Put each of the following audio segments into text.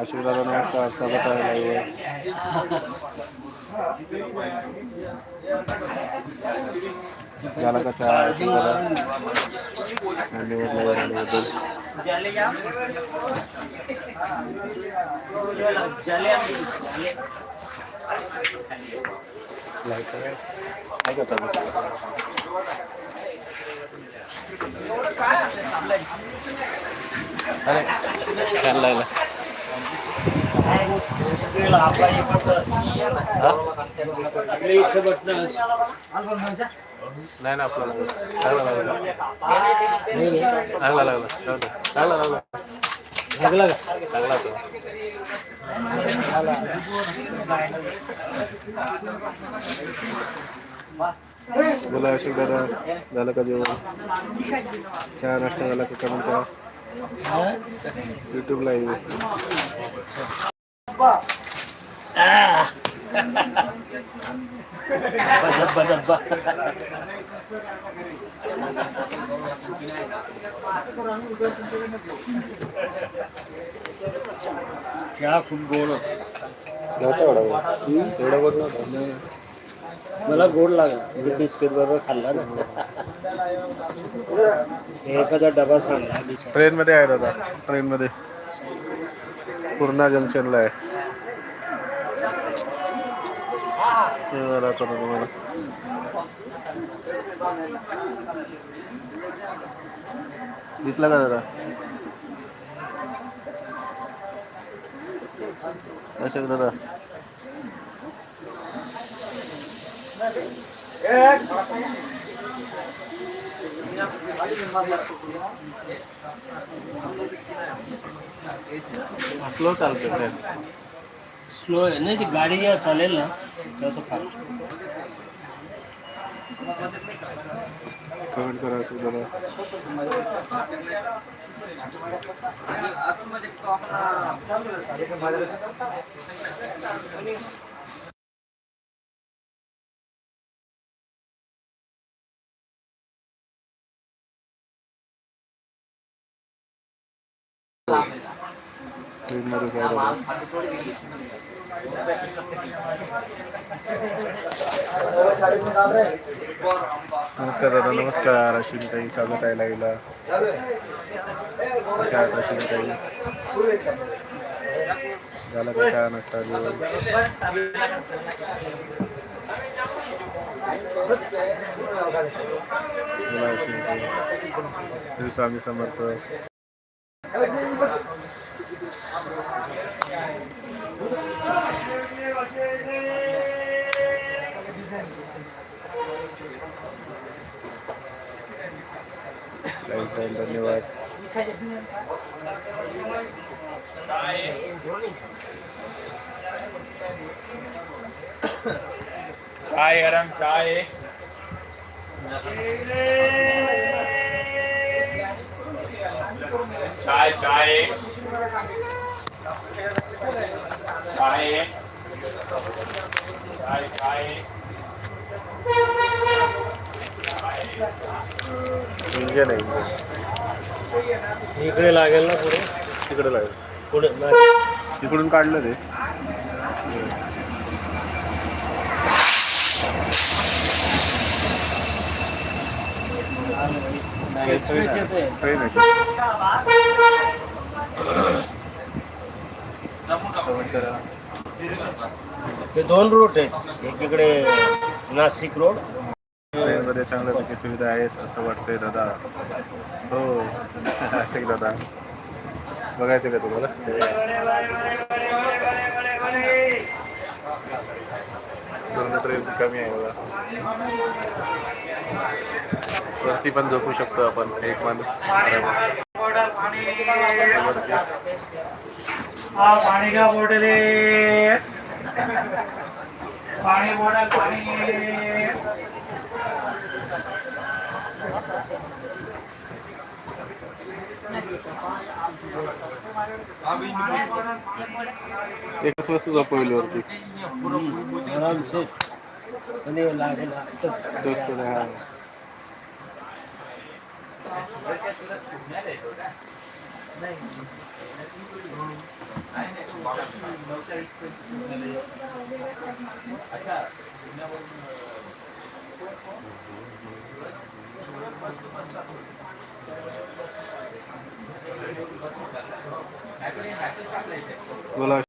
आशीर्वाद नमस्कार स्वागत आहे live झाला कसा चहा? दादा धन्यवाद live आल्याबद्दल Live चालू अरे लागला नाही ना आपल्याला लागला. लागला लागला लागला. राहू दे. लागला. लागला लागला का लागला तो बोला अशोक दादा झालं का जेवण चहा नाश्ता झाला का? कमेंट करा युट्यूबला येऊ डब्बा डब्बा चहा खूप गोड होता नव्हता एवढा गोड. नव्हता मला गोड लागला मी बिस्किट बरोबर खाल्ला ना एखादा डबा सांगला बिचारा. ट्रेनमध्ये आहे दादा ट्रेनमध्ये पूर्णा जंक्शनला आहे ते मला दाखवतो तुम्हाला दिसला का दादा? अशोक दादा. असलो चालतो स्लो आहे नाही ती गाडी जेव्हा चालेल ना तेव्हा तो फास्ट कमेंट करा अशोक दादा ट्रेनमध्ये काय दादा नमस्कार दादा नमस्कार. अश्विनी ताई स्वागत आहे लाईला. कशा आहात अश्विनी ताई झाला का चहा नाश्ता बोला अश्विनी ताई श्री स्वामी समर्थ. टाईम धन्यवाद. चाय गरम चाय. चाय चाय. चाय. चाय चाय. इंजिन आहे इंजिन. इकडे लागेल ना पुढे तिकडे लागेल पुढे नाही. तिकडून काढलं ते. ट्रेन आहे हे दोन रूट आहेत एक इकडे नाशिक रोड ट्रेनमध्ये चांगल्यापैकी सुविधा आहेत असं वाटतंय दादा हो. अशोक दादा बघायचं का तुम्हाला? कमी आहे बघा. वरती पण झोपू शकतो आपण एक माणूस. पाणी का बोटले. पाणी बोटल पाणी. एकच वस्तू झोपवली वरती आराम से आणि लागेल दोस्त हा बोला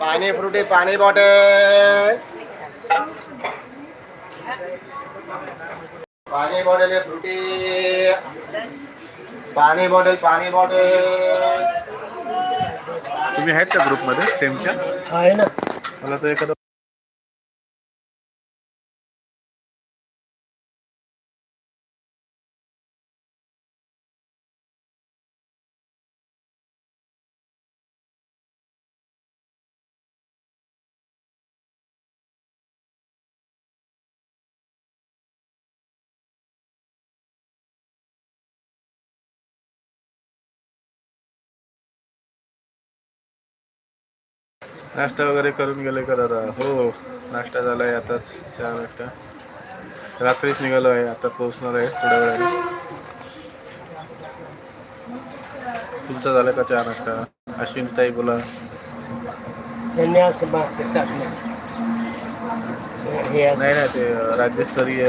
पाणी फ्रुटी पाणी बॉटल पाणी बॉटल आहे फ्रुटी पाणी बॉटल पाणी बॉटल तुम्ही आहेत त्या ग्रुपमध्ये सेमच्या आहे ना. मला तर एखादं नाश्ता वगैरे करून गेले का दादा? हो नाश्ता झालाय आताच. चहा नाश्ता. रात्रीच निघालो आहे. आता पोहोचणार आहे थोड्या वेळाने. तुमचा झाला का चहा नाश्ता? अश्विन ताई बोला. हे नाही नाही ते राज्यस्तरीय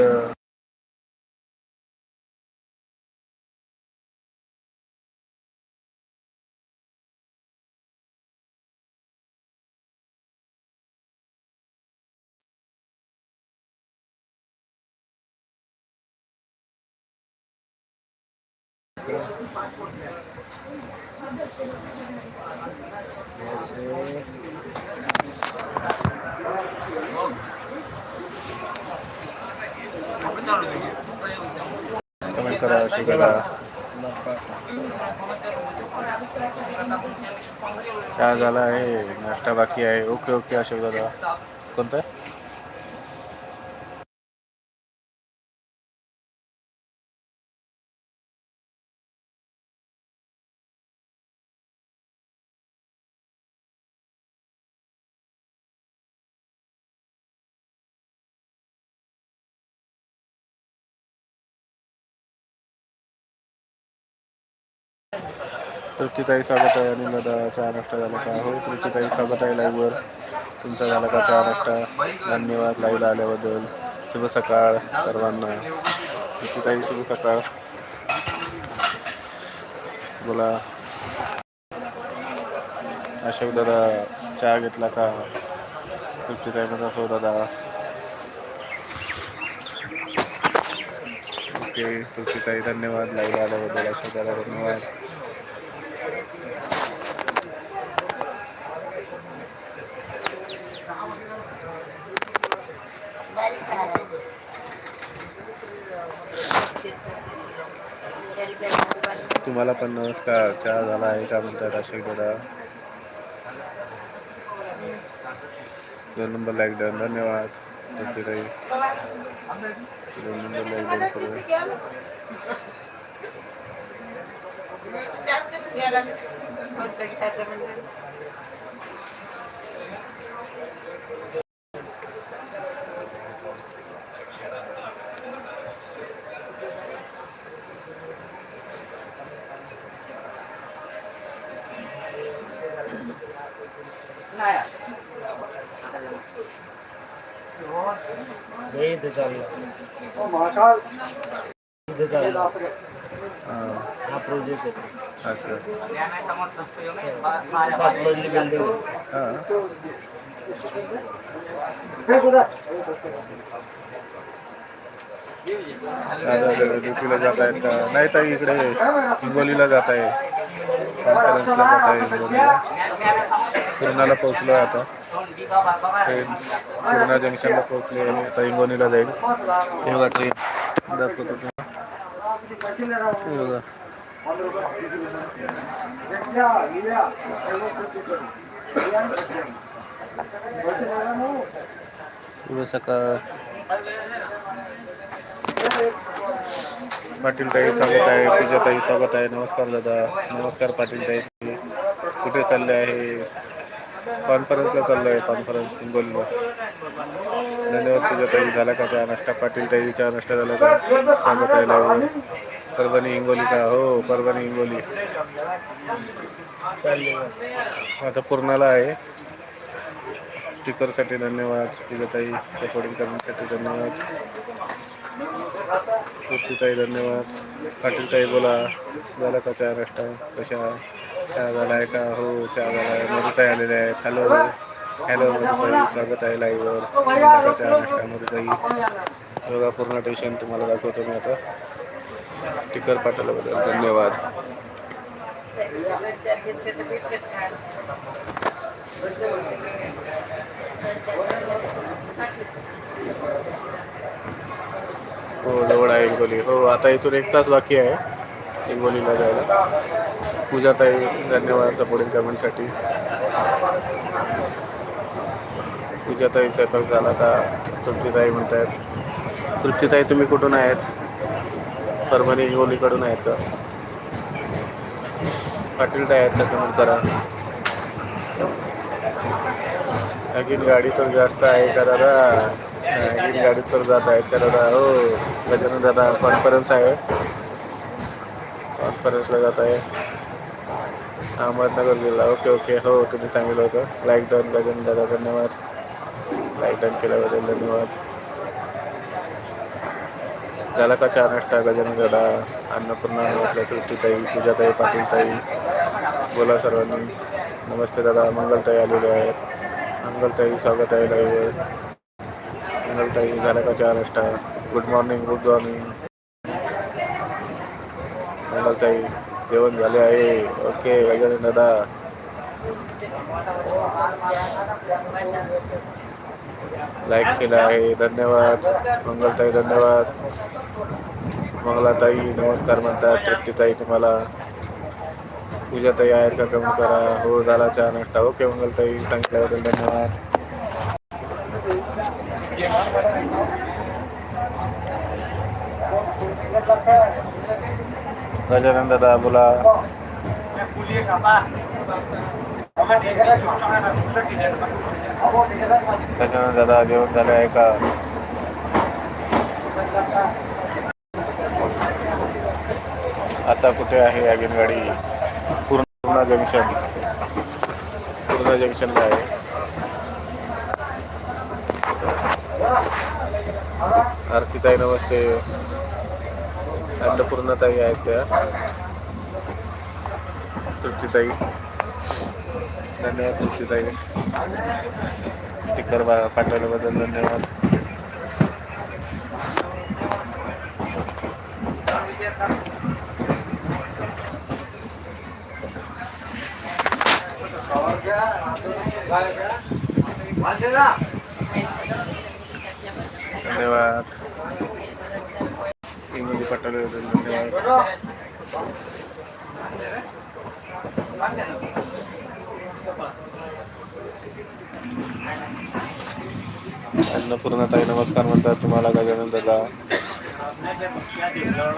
कमेंट करा शेअर करा चहा झाला आहे नाश्ता बाकी आहे ओके ओके अशोक दादा कोणता तृप्तीताई स्वागत आहे आणि दादा चहा नाश्ता झाला का? हो तृप्तीताई स्वागत आहे लाईव्हवर तुमचा झाला का चहा नाश्ता? धन्यवाद लाईव्हला आल्याबद्दल. शुभ सकाळ सर्वांना. तृप्तीताई शुभ सकाळ. बोला. अशोक दादा चहा घेतला का? तृप्तीताई म्हणत हो दादा. ओके तृप्तीताई धन्यवाद. लाईव्हला आल्याबद्दल अशोक दादा धन्यवाद. दादाला पण नमस्कार. चहा झाला आहे का म्हणतात अशोक दादा? दोन नंबर लाईक डन धन्यवाद. दोन नंबर लाईक डन हे हां हा प्रोजेक्ट आहे अच्छा सात मजली बिल्डिंग हां ड्युटीला जात आहेत का नाही ताई इकडे हिंगोलीला जात आहे कॉन्फरन्सला जात आहे हिंगोलीला पूर्णाला पोहोचलो आहे आता. ट्रेन पूर्णा जंक्शनला पोहोचले आहे आता हिंगोलीला जाईल. हे बघा ट्रेन दाखवतो तुम्हाला. हे बघा. शुभ सकाळ. पाटील ताई स्वागत आहे पूजा ताई स्वागत आहे. नमस्कार दादा. नमस्कार पाटील ताई कुठे चालले आहे? कॉन्फरन्सला चाललो आहे कॉन्फरन्स हिंगोलीला. धन्यवाद तुझ्या ताई झाला कसा चहा नाश्ता? पाटील ताई नाश्ता झाला का? सांगत आहे हो. परभणी हिंगोली का हो परभणी हिंगोली. आता पूर्णाला आहे. स्टिकरसाठी धन्यवाद. पूजाताई सपोर्टिंग करण्यासाठी धन्यवाद. ताई धन्यवाद. पाटील ताई बोला. झाला का चहा नाश्ता? कशा? चहा झाला आहे का हो चहा झाला आहे मधुताई आलेल्या आहेत हॅलो हॅलो मधुताई स्वागत आहे लाईव्हवर झाला चहा नाश्ता मधुताई बघा पूर्ण टेशन तुम्हाला दाखवतो मी आता. टिकर पाठवल्याबद्दल धन्यवाद हो जवळ आहे हिंगोली हो आता इथून एक तास बाकी आहे हिंगोलीला जायला पूजाताई धन्यवाद सपोर्टिंग कमेंटसाठी पूजाताई स्वयंपाक झाला का? तृप्तीताई म्हणतायत. तृप्तीताई तुम्ही कुठून आहेत? परभणी हिंगोलीकडून आहेत का? पाटील ताई आहेत का? कमेंट करा. अगीन गाडी तर जास्त आहे का दादा? अगीन गाडीत तर जात आहेत का दादा? हो गजानन दादा कॉन्फरन्स आहे. कॉन्फरन्सला जात आहे. अहमदनगर जिल्हा ओके ओके हो तुम्ही सांगितलं होतं. लाईक डन गजन दादा धन्यवाद. लाईक डन केल्याबद्दल धन्यवाद. झाला का चहा नाश्ता गजन दादा अन्नपूर्णा आपल्या तृप्तीताई पूजाताई पाटीलताई बोला सर्वांनी. नमस्ते दादा मंगलताई आलेले आहेत. मंगलताई स्वागत आहे लाईव्हवर मंगलताई झाला का चहा नाश्ता good morning good morning Mangaltai जेवण झाले आहे. ओके गजानन दादा. लाईक केला आहे. धन्यवाद. मंगलताई धन्यवाद. मंगलाताई नमस्कार म्हणतात. तृप्तीताई तुम्हाला. पूजाताई आहेत का? कमी करा. हो झाला चहा नाश्ता. ओके मंगलताई. सांगितल्याबद्दल धन्यवाद. गजानन दादा बोला. गजानन दादा जेवण झाले आहे का? आता कुठे आहे अगेन गाडी पूर्ण जंक्शन. पूर्ण जंक्शनला आहे. आरतीताई नमस्ते. अन्नपूर्णाताई आहेत त्या तृप्तीताई धन्यवाद तृप्तीताई स्टिकर पाठवल्याबद्दल धन्यवाद धन्यवाद इंग्रजी पाठवल्याबद्दल धन्यवाद अन्नपूर्णाताई नमस्कार म्हणतात तुम्हाला गजानन दादा किशोर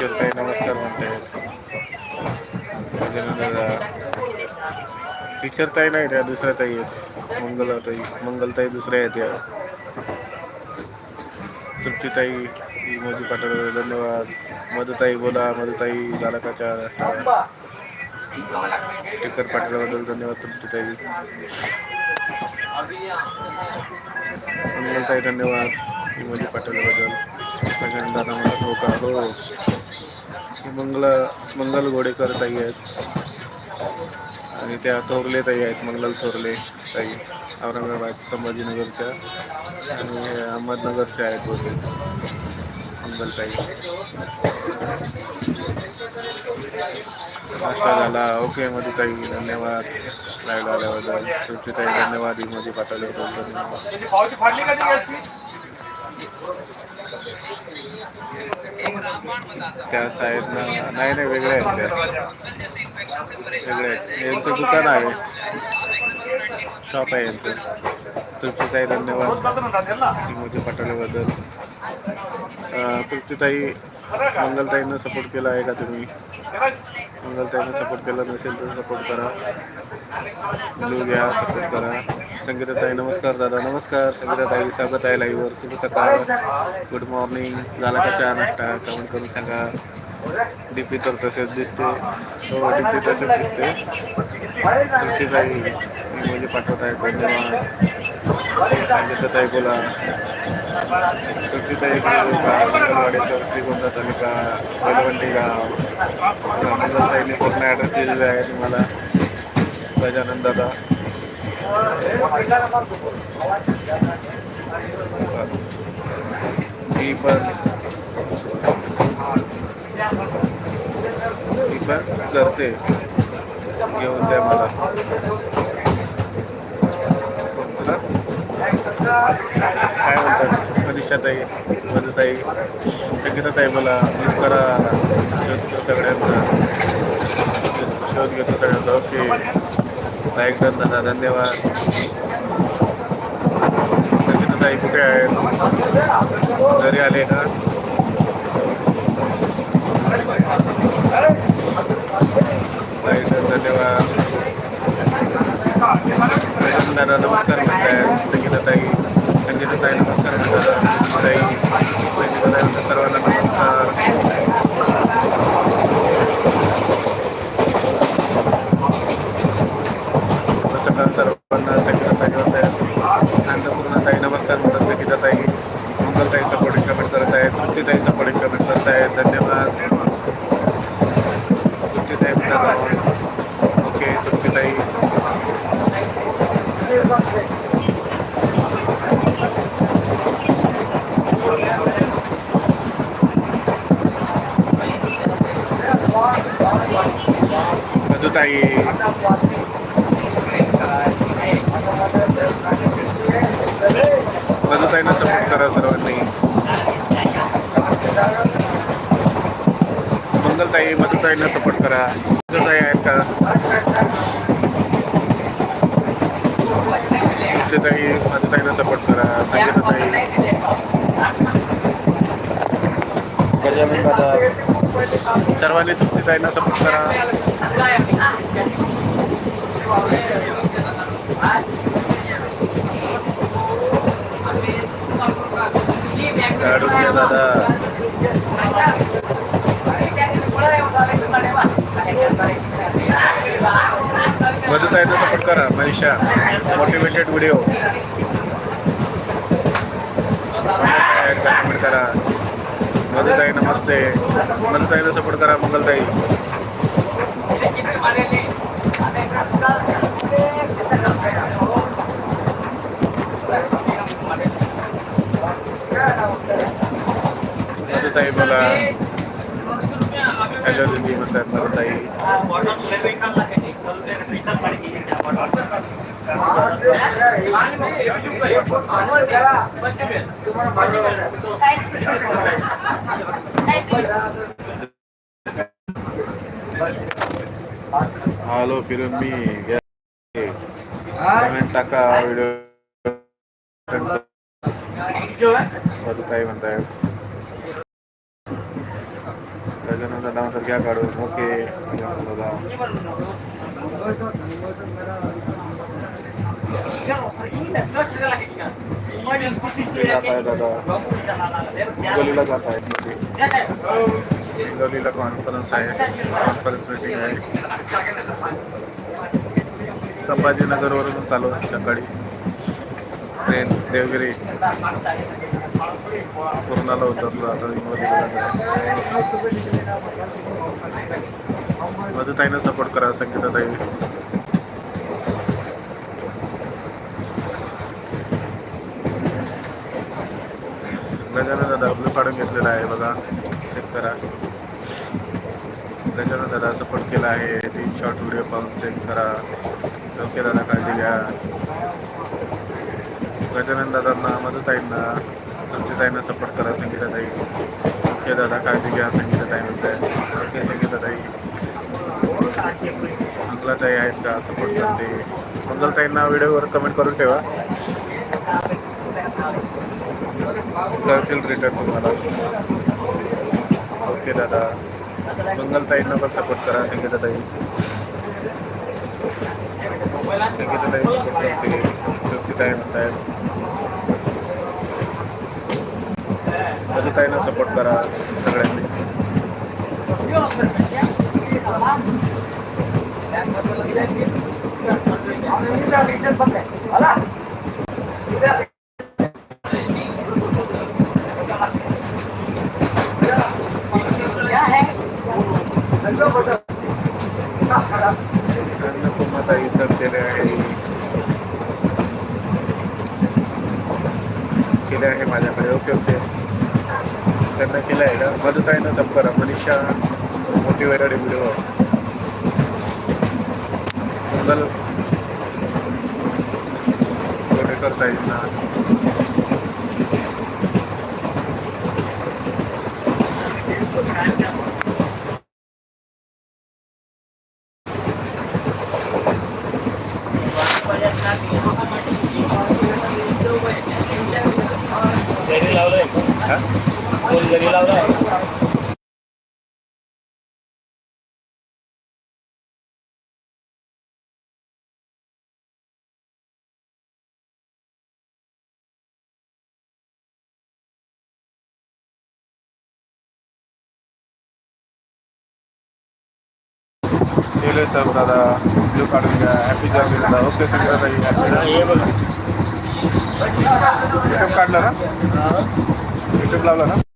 ताई नमस्कार म्हणतायत. गजानन दादा. टीचर ताई नाही त्या दुसऱ्या ताई आहेत. मंगलताई मंगलताई दुसऱ्या आहेत या. तृप्तीताई इमोजी पाठवलं धन्यवाद. मधुताई बोला मधुताई झाला का चहा पाठवल्याबद्दल धन्यवाद तृप्तीताई. मंगलताई धन्यवाद. इमोजी पाठवल्याबद्दल गजानन दादा हो का? हो. मंगल मंगल गोडेकर ताई आहेत. आणि त्या थोरले ताई आहेत मंगल थोरले ताई औरंगाबाद संभाजीनगरच्या आणि अहमदनगरच्या आहेत होते मंगलताई नाश्ता झाला. ओके मधुताई धन्यवाद. लाईव्ह आल्याबद्दल तृप्तीताई धन्यवाद. मध्ये पाठवल्याबद्दल धन्यवाद पावती फाडली का ती याची त्या साईडनं नाही नाही वेगळे आहेत त्या. वेगळे आहेत. यांचं दुकान आहे. शॉप आहे यांचं. तृप्तीताई धन्यवाद. मोदी पाटोलेबद्दल. तृप्तीताई मंगलताईंना सपोर्ट केला आहे का तुम्ही? मंगलताईंना सपोर्ट केला नसेल तर सपोर्ट करा. ब्लू घ्या सपोर्ट करा. संगीताताई नमस्कार दादा. नमस्कार. संगीताताई स्वागत आहे लाईव्हवर शुभ सकाळ. गुड मॉर्निंग झाला का चहा नाश्ता? कमेंट करून सांगा. डीपी तर तसेच दिसते. हो डी पी तसेच दिसते. तृप्तीताई म्हणजे पाठवत आहे धन्यवाद. संगीताताई बोला. तृप्तीताई मंगलवाडीकर श्रीगोंदा तालुका बेलवंडी गाव. मंगलताईने पूर्ण ॲड्रेस दिलेला आहे तुम्हाला. गजानन दादा. मी पण मी पण करते. घेऊन द्या मला. काय म्हणतात? मनीषाताई मधुताई संगीताताई बोला मला करा सगळ्यांचा शोध घेतो सगळ्यांचा ओके लाईक डन दादा धन्यवाद संगीताताई कुठे आहेत घरी आले का लाईक डन धन्यवाद सगळ्यांना दादा नमस्कार म्हणतायत संगीताताई संगीताताई नमस्कार म्हणतात ताई संगीताताई म्हणतात सर्वांना नमस्कार शुभ सकाळ सर्वांना संगीताताई म्हणतायत अन्नपूर्णाताई नमस्कार म्हणतात संगीताताई मंगलताई सपोर्टिंग कमेंट करत आहेत तृप्तीताई सपोर्टिंग कमेंट करत आहेत धन्यवाद तृप्तीताई म्हणतात ओके तृप्तीताई मधुताई मधुताईंना सपोर्ट करा सर्वांनी मंगलताई मधुताईंना सपोर्ट करा मधुताई आहेत का मधुताई मधुताईंना सपोर्ट करा संगीताताई गजानन दादा सर्वांनी तृप्तीताईंना सपोर्ट करा काढून घ्या दादा मधुताईंना सपोर्ट करा मनीषा मोटिवेटेड व्हिडिओ कमेंट करा मधुताई नमस्ते मधुताईला सपोर्ट करा मंगलताई मधुताई बोला हॅलो दिदी म्हणतात मधुताई हॅलो फिरून मी कमेंट टाका व्हिडिओ मधुताई म्हणताय गजानन दादा म्हणतात घ्या काढून ओके गजानन दादा कुठे जात आहे दादा हिंगोलीला जात आहेत हिंगोलीला कॉन्फरन्स आहे कॉन्फरन्स मिटिंग आहे. संभाजीनगरवरून चालू आहे सकाळी. ट्रेन देवगिरी. पूर्णाला उतरलो आता. हिंगोलीला मधुताईनं सपोर्ट करा संगीताताई. गजानन दादा आपलं काढून घेतलेला आहे बघा. चेक करा. गजानन दादा सपोर्ट केला आहे. तीन शॉर्ट व्हिडिओ पाहून चेक करा. ओके दादा काळजी घ्या. गजानन दादांना मधुताईंना संगीताईंना सपोर्ट करा संगीताताई. ओके दादा काळजी घ्या संगीताताई म्हणताय ओके संगीताताई मंगलाताई आहेत का सपोर्ट करते. मंगलताईंना व्हिडिओवर कमेंट करून ठेवा. करतील रिटर्न तुम्हाला. ओके दादा. मंगलताईंना पण सपोर्ट करा संगीताताई. संगीताताई सपोर्ट करते. तृप्तीताई म्हणतायत. मधुताईंना सपोर्ट करा सगळ्यांनी. केलं आहे केले आहे माझ्याकडे ओके ओके त्यांना केलं आहे का मधुताईंना सब करा मनीषा मोटिवेटेड व्हिडिओ मंगल करता येईल ना. केले सर दादा व्हिडिओ काढून घ्या हॅपी जर्नी दादा ओके संगीताताई हॅपी हे बघ युट्यूब काढलं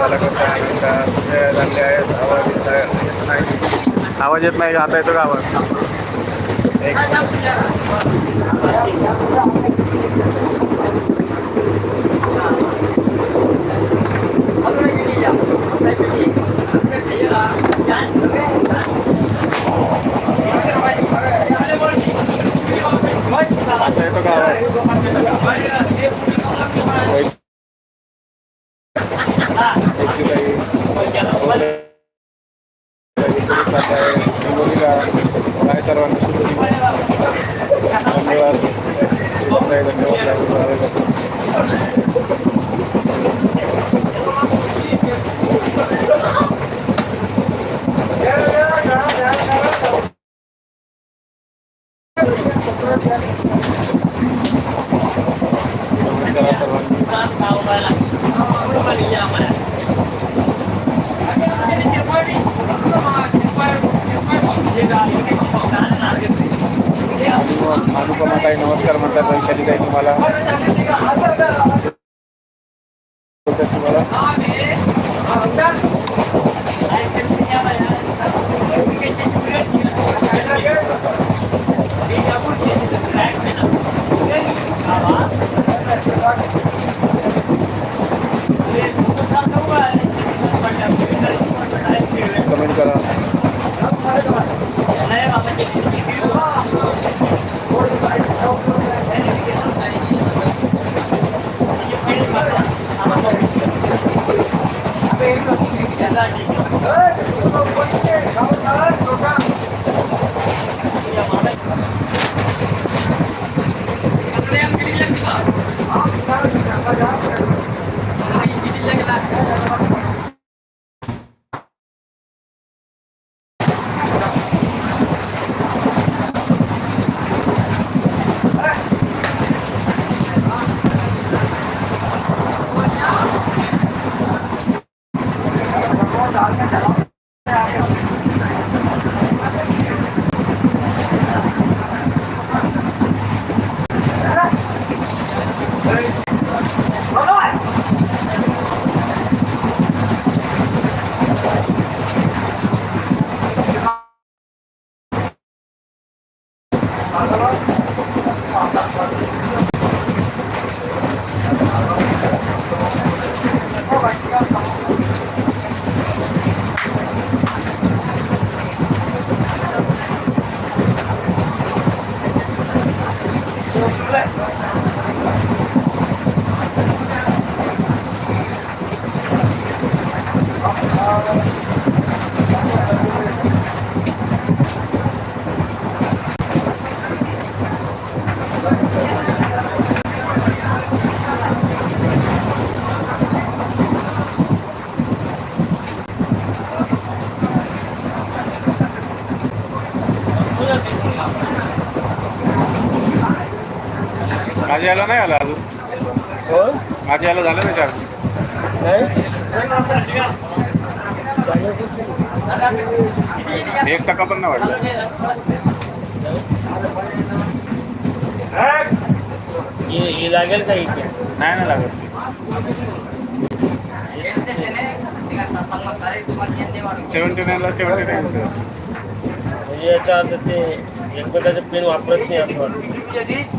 तुम्हाला आवाज येत नाही आता येतो का आवाज आता येतो का आवाज अनुपमा काही नमस्कार म्हणतात वैशाली ताई तुम्हाला. माझ्या याला नाही आला अजून. हो? माझ्या याला झालं नाही चार्ज नाही? एक टक्का पण नाही वाटलं हे लागेल का इथे? नाही ना लागत. सेवन्टी नाईनला सेवन्टी नाईन सर म्हणजे याचा अर्थ ते एकमेकाचं पेन वापरत नाही असं वाटतं.